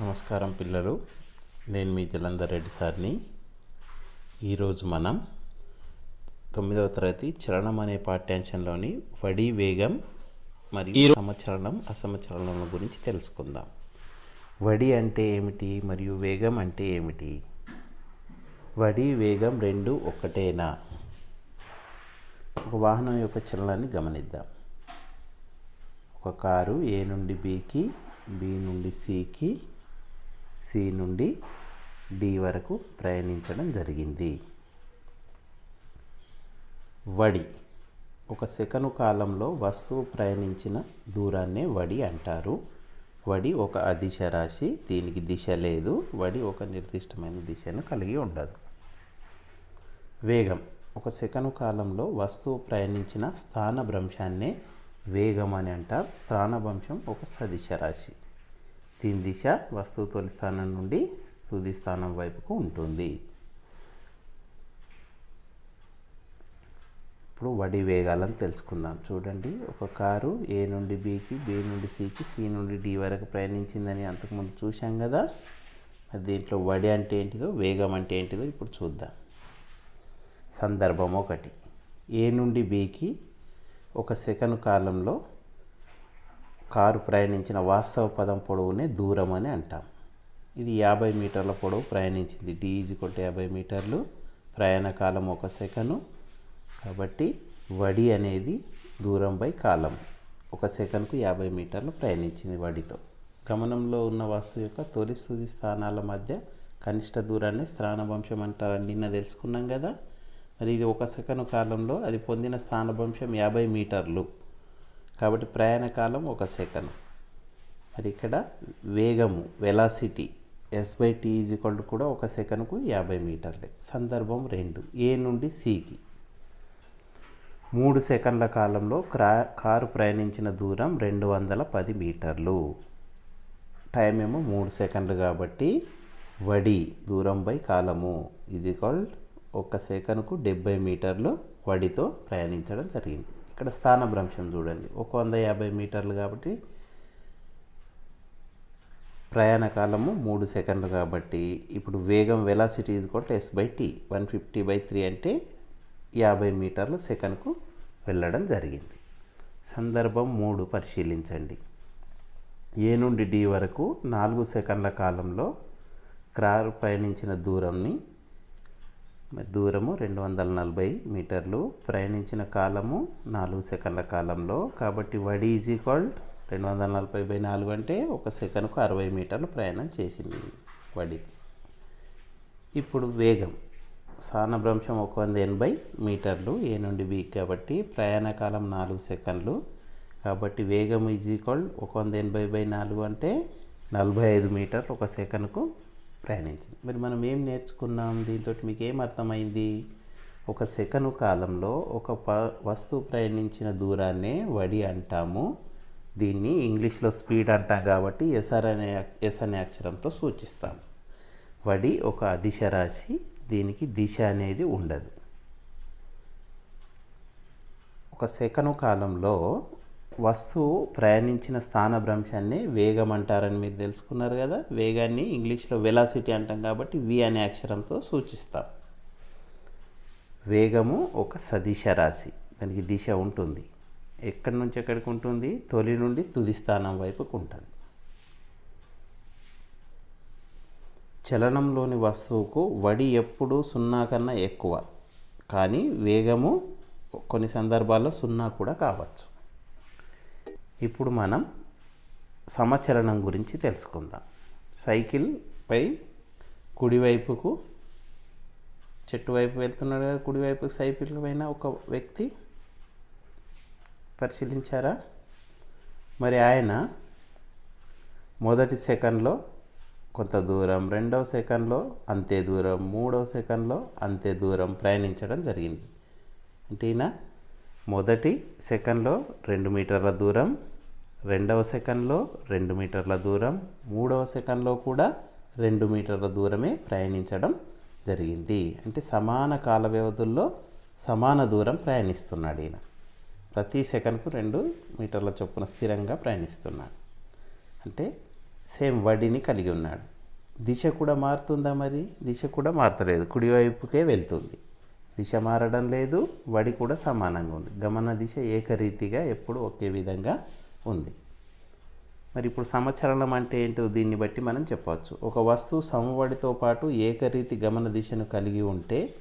నమస్కారం పిల్లలు. నేను మీ జలంధర్ రెడ్డి సార్ని. ఈరోజు మనం తొమ్మిదవ తరగతి చలనం అనే పాఠ్యాంశంలోని వడి వేగం మరియు సమచలనం అసమచలనం గురించి తెలుసుకుందాం. వడి అంటే ఏమిటి మరియు వేగం అంటే ఏమిటి? వడి వేగం రెండు ఒక్కటేనా ఒక వాహనం యొక్క చలనాన్ని గమనిద్దాం. ఒక కారు ఏ నుండి బికి బి నుండి సికి సి నుండి డి వరకు ప్రయాణించడం జరిగింది. వడి ఒక సెకను కాలంలో వస్తువు ప్రయాణించిన దూరాన్నే వడి అంటారు. వడి ఒక అదిశ రాశి దీనికి దిశ లేదు. వడి ఒక నిర్దిష్టమైన దిశను కలిగి ఉండదు. వేగం ఒక సెకను కాలంలో వస్తువు ప్రయాణించిన స్థానభ్రంశాన్నే వేగం అని అంటారు. స్థానభ్రంశం ఒక సదిశ రాశి. దీని దిశ వస్తువు తొలి స్థానం నుండి తుది స్థానం వైపుకు ఉంటుంది. ఇప్పుడు వడి వేగాలను తెలుసుకుందాం. చూడండి ఒక కారు ఏ నుండి బికి బి నుండి సికి సి నుండి డి వరకు ప్రయాణించిందని అంతకుముందు చూశాం కదా? దీంట్లో వడి అంటే ఏంటిదో వేగం అంటే ఏంటిదో ఇప్పుడు చూద్దాం. సందర్భం ఒకటి. ఏ నుండి బికి ఒక సెకను కాలంలో కారు ప్రయాణించిన వాస్తవ పదం పొడవునే దూరం అని అంటాం. ఇది యాభై మీటర్ల పొడవు ప్రయాణించింది. డి ఈజ్ యాభై మీటర్లు ప్రయాణ కాలం ఒక సెకను. కాబట్టి వడి అనేది దూరం బై కాలం. ఒక సెకన్కు యాభై మీటర్లు ప్రయాణించింది వడితో. గమనంలో ఉన్న వస్తువు యొక్క తొలి స్థుతి స్థానాల మధ్య కనిష్ట దూరాన్ని స్థానభంశం అంటారని నిన్న తెలుసుకున్నాం కదా. మరి ఇది ఒక సెకను కాలంలో అది పొందిన స్థానభంశం యాభై మీటర్లు. కాబట్టి ప్రయాణ కాలం ఒక సెకను మరి ఇక్కడ వేగము velocity S by T is equal కూడా ఒక సెకనుకు యాభై మీటర్లే. సందర్భం రెండు ఏ నుండి సికి మూడు సెకండ్ల కాలంలో క్రా కారు ప్రయాణించిన దూరం రెండు వందల పది మీటర్లు. టైం ఏమో మూడు సెకండ్లు కాబట్టి వడి దూరం బై కాలము ఈజ్ ఒక సెకనుకు డెబ్బై మీటర్లు వడితో ప్రయాణించడం జరిగింది. ఇక్కడ స్థానభ్రంశం చూడండి. ఒక వంద యాభై మీటర్లు కాబట్టి ప్రయాణ కాలము మూడు సెకండ్లు కాబట్టి ఇప్పుడు వేగం వెలాసిటీ ఈజ్ కొట్ S by T one fifty by three అంటే యాభై మీటర్లు సెకన్కు వెళ్ళడం జరిగింది. సందర్భం మూడు పరిశీలించండి. ఏ నుండి డి వరకు నాలుగు సెకండ్ల కాలంలో కారు ప్రయాణించిన దూరంని దూరము రెండు వందల నలభై మీటర్లు. ప్రయాణించిన కాలము నాలుగు సెకండ్ల కాలంలో. కాబట్టి వడి ఈజ్ ఈక్వల్ రెండు వందల నలభై బై నాలుగు అంటే ఒక సెకన్కు అరవై మీటర్లు ప్రయాణం చేసింది వడి. ఇప్పుడు వేగం. స్థానభ్రంశం ఒక వంద ఎనభై మీటర్లు ఏ నుండి బి కాబట్టి ప్రయాణ కాలం నాలుగు సెకండ్లు. కాబట్టి వేగం ఈజ్ ఈక్వల్ ఒక వంద ఎనభై బై నాలుగు అంటే నలభై ఐదు మీటర్లు ఒక సెకన్కు ప్రయాణించింది. మరి మనం ఏం నేర్చుకున్నాం? దీంతో మీకు ఏం అర్థమైంది? ఒక సెకను కాలంలో ఒక ప వస్తువు ప్రయాణించిన దూరాన్నే వడి అంటాము. దీన్ని ఇంగ్లీష్లో స్పీడ్ అంటాం కాబట్టి ఎస్ఆర్ అనే ఎస్ అనే అక్షరంతో సూచిస్తాం వడి ఒక అదిశ రాశి దీనికి దిశ అనేది ఉండదు. ఒక సెకను కాలంలో వస్తువు ప్రయాణించిన స్థానభ్రంశాన్ని వేగం అంటారని మీరు తెలుసుకున్నారు కదా. వేగాన్ని ఇంగ్లీష్లో వెలాసిటీ అంటాం కాబట్టి వి అనే అక్షరంతో సూచిస్తాం. వేగము ఒక సదిశ రాశి. దానికి దిశ ఉంటుంది. ఎక్కడి నుంచి ఎక్కడికి ఉంటుంది? తొలి నుండి తుది స్థానం వైపుకు ఉంటుంది. చలనంలోని వస్తువుకు వడి ఎప్పుడూ సున్నా కన్నా ఎక్కువ. కానీ వేగము కొన్ని సందర్భాల్లో సున్నా కూడా కావచ్చు. ఇప్పుడు మనం సమచలనం గురించి తెలుసుకుందాం. సైకిల్పై కుడివైపుకు చెట్టు వైపు వెళ్తున్నాడు కదా కుడివైపు సైకిల్ పైన ఒక వ్యక్తి పరిశీలించారా? మరి ఆయన మొదటి సెకండ్లో కొంత దూరం రెండవ సెకండ్లో అంతే దూరం మూడవ సెకండ్లో అంతే దూరం ప్రయాణించడం జరిగింది. అంటే ఈయన మొదటి సెకండ్లో రెండు మీటర్ల దూరం రెండవ సెకండ్లో రెండు మీటర్ల దూరం మూడవ సెకండ్లో కూడా రెండు మీటర్ల దూరమే ప్రయాణించడం జరిగింది. అంటే సమాన కాల వ్యవధుల్లో సమాన దూరం ప్రయాణిస్తున్నాడు ఈయన. ప్రతి సెకండ్కు రెండు మీటర్ల చొప్పున స్థిరంగా ప్రయాణిస్తున్నాడు. అంటే సేమ్ వడిని కలిగి ఉన్నాడు. దిశ కూడా మారుతుందా మరి? దిశ కూడా మారతలేదు. కుడివైపుకే వెళ్తుంది. దిశ మారడం లేదు వడి కూడా సమానంగా ఉంది. గమన దిశ ఏకరీతిగా ఎప్పుడు ఒకే విధంగా ఉంది. మరి ఇప్పుడు సమచలనం అంటే ఏంటో దీన్ని బట్టి మనం చెప్పవచ్చు. ఒక వస్తువు సమవడితో పాటు ఏకరీతి గమన దిశను కలిగి ఉంటే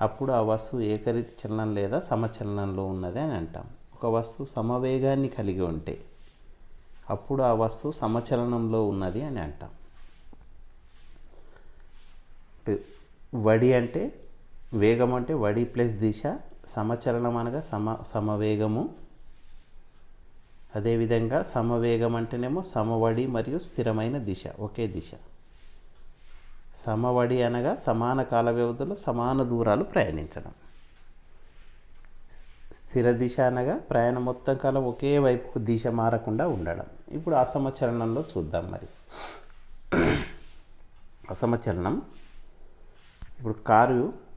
అప్పుడు ఆ వస్తువు ఏకరీతి చలనం లేదా సమచలనంలో ఉన్నది అని అంటాం. ఒక వస్తువు సమవేగాన్ని కలిగి ఉంటే అప్పుడు ఆ వస్తువు సమచలనంలో ఉన్నది అని అంటాం. వడి అంటే వేగం అంటే వడి ప్లస్ దిశ సమచలనం అనగా సమ సమవేగము. అదేవిధంగా సమవేగం అంటేనేమో సమవడి మరియు స్థిరమైన దిశ ఒకే దిశ. సమవడి అనగా సమాన కాల వ్యవధిలో సమాన దూరాలు ప్రయాణించడం. స్థిర దిశ అనగా ప్రయాణం మొత్తం కాలం ఒకే వైపుకు దిశ మారకుండా ఉండడం. ఇప్పుడు అసమచలనంలో చూద్దాం మరి. అసమచలనం. ఇప్పుడు కారు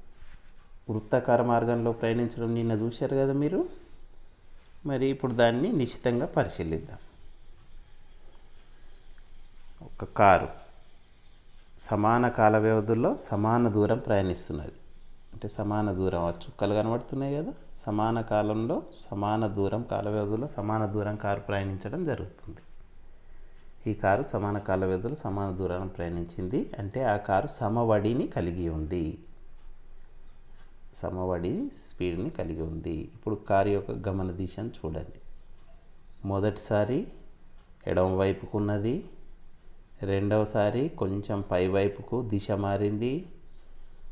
వృత్తాకార మార్గంలో ప్రయాణించడం నిన్న చూశారు కదా మీరు? మరి ఇప్పుడు దాన్ని నిశ్చితంగా పరిశీలిద్దాం. ఒక కారు సమాన కాల వ్యవధుల్లో సమాన దూరం ప్రయాణిస్తున్నది. అంటే సమాన దూరం ఆ చుక్కలు కనబడుతున్నాయి కదా? సమాన కాలంలో సమాన దూరం కాల వ్యవధిలో సమాన దూరం కారు ప్రయాణించడం జరుగుతుంది. ఈ కారు సమాన కాల వ్యవధిలో సమాన దూరాన్ని ప్రయాణించింది అంటే ఆ కారు సమవడిని కలిగి ఉంది. సమబడి స్పీడ్ని కలిగి ఉంది. ఇప్పుడు కారు యొక్క గమన దిశను చూడండి. మొదటిసారి ఎడమ వైపుకు ఉన్నది రెండవసారి కొంచెం పై వైపుకు దిశ మారింది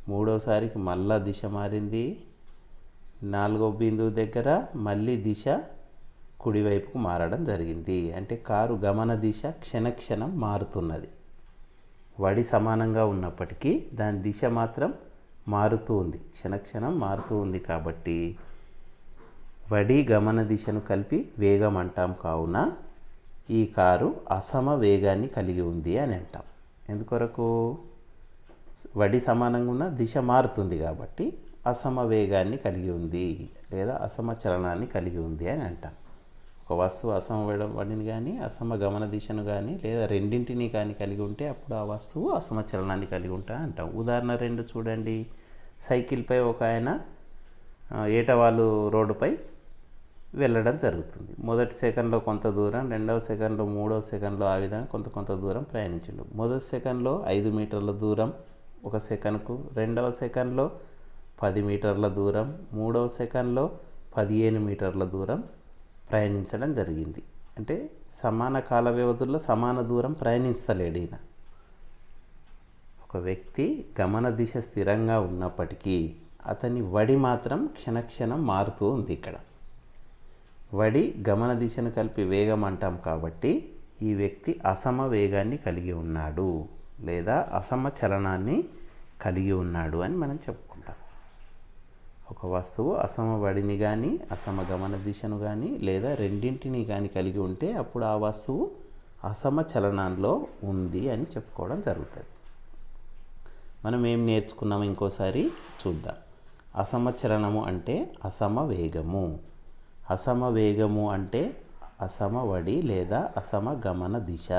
మూడవసారికి మళ్ళా దిశ మారింది నాలుగో బిందువు దగ్గర మళ్ళీ దిశ కుడివైపుకు మారడం జరిగింది. అంటే కారు గమన దిశ క్షణక్షణం మారుతున్నది. వడి సమానంగా ఉన్నప్పటికీ దాని దిశ మాత్రం మారుతూ ఉంది. క్షణక్షణం మారుతూ ఉంది కాబట్టి వడి గమన దిశను కలిపి వేగం అంటాం కావున ఈ కారు అసమ వేగాన్ని కలిగి ఉంది అని అంటాం. ఎందుకొరకు? వడి సమానంగా ఉన్న దిశ మారుతుంది కాబట్టి అసమ వేగాన్ని కలిగి ఉంది లేదా అసమ చలనాన్ని కలిగి ఉంది అని అంటాం. ఒక వస్తువు అసమ వడిని కానీ అసమ గమన దిశను కానీ లేదా రెండింటిని కానీ కలిగి ఉంటే అప్పుడు ఆ వస్తువు అసమ చలనాన్ని కలిగి ఉంటా అంటాం. ఉదాహరణ రెండు చూడండి. సైకిల్పై ఒక ఆయన ఏటవాళ్ళు రోడ్డుపై వెళ్ళడం జరుగుతుంది. మొదటి సెకండ్లో కొంత దూరం రెండవ సెకండ్లో మూడవ సెకండ్లో ఆ విధంగా కొంత కొంత దూరం ప్రయాణించిండు. మొదటి సెకండ్లో ఐదు మీటర్ల దూరం ఒక సెకండ్కు రెండవ సెకండ్లో పది మీటర్ల దూరం మూడవ సెకండ్లో పదిహేను మీటర్ల దూరం ప్రయాణించడం జరిగింది. అంటే సమాన కాల వ్యవధుల్లో సమాన దూరం ప్రయాణిస్తలేడు ఈయన. ఒక వ్యక్తి గమన దిశ స్థిరంగా ఉన్నప్పటికీ అతని వడి మాత్రం క్షణక్షణం మారుతూ ఉంది ఇక్కడ. వడి గమన దిశను కలిపి వేగం అంటాం కాబట్టి ఈ వ్యక్తి అసమ వేగాన్ని కలిగి ఉన్నాడు లేదా అసమ చలనాన్ని కలిగి ఉన్నాడు అని మనం చెప్పుకుంటాం. ఒక వస్తువు అసమ వడిని కానీ అసమ గమన దిశను కానీ లేదా రెండింటిని కానీ కలిగి ఉంటే అప్పుడు ఆ వస్తువు అసమ చలనంలో ఉంది అని చెప్పుకోవడం జరుగుతుంది. మనం ఏం నేర్చుకున్నాము ఇంకోసారి చూద్దాం. అసమ చలనము అంటే అసమ వేగము అసమ వేగము అంటే అసమ వడి లేదా అసమ గమన దిశ.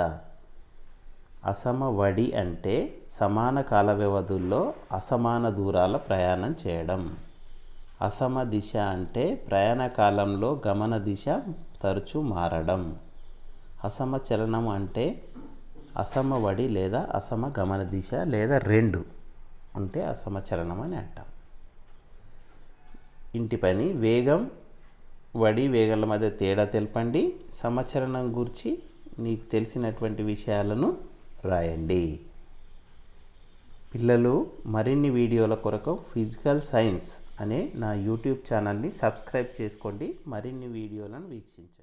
అసమ వడి అంటే సమాన కాల వ్యవధుల్లో అసమాన దూరాల ప్రయాణం చేయడం. అసమ దిశ అంటే ప్రయాణ కాలంలో గమన దిశ తరచూ మారడం. అసమ చలనం అంటే అసమ వడి లేదా అసమ గమన దిశ లేదా రెండు ఉంటే అసమ చలనం అని అంటాం ఇంటి పని వేగం వడి వేగాల మధ్య తేడా తెలపండి. సమచలనం గురించి నీకు తెలిసినటువంటి విషయాలను రాయండి. పిల్లలు మరిన్ని వీడియోల కొరకు ఫిజికల్ సైన్స్ అనే నా యూట్యూబ్ ఛానల్ని సబ్స్క్రైబ్ చేసుకోండి. మరిన్ని వీడియోలను వీక్షించండి.